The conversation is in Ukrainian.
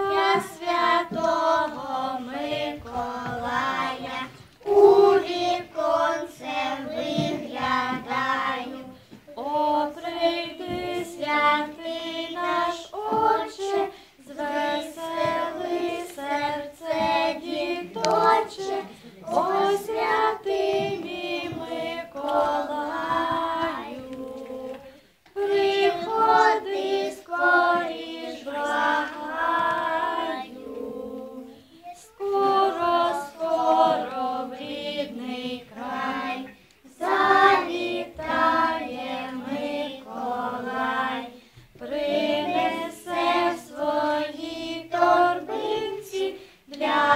ім'я святого Миколая, у віконце виглядаю, О, прийди, святий наш Отче, звесели серце діточе. Yeah.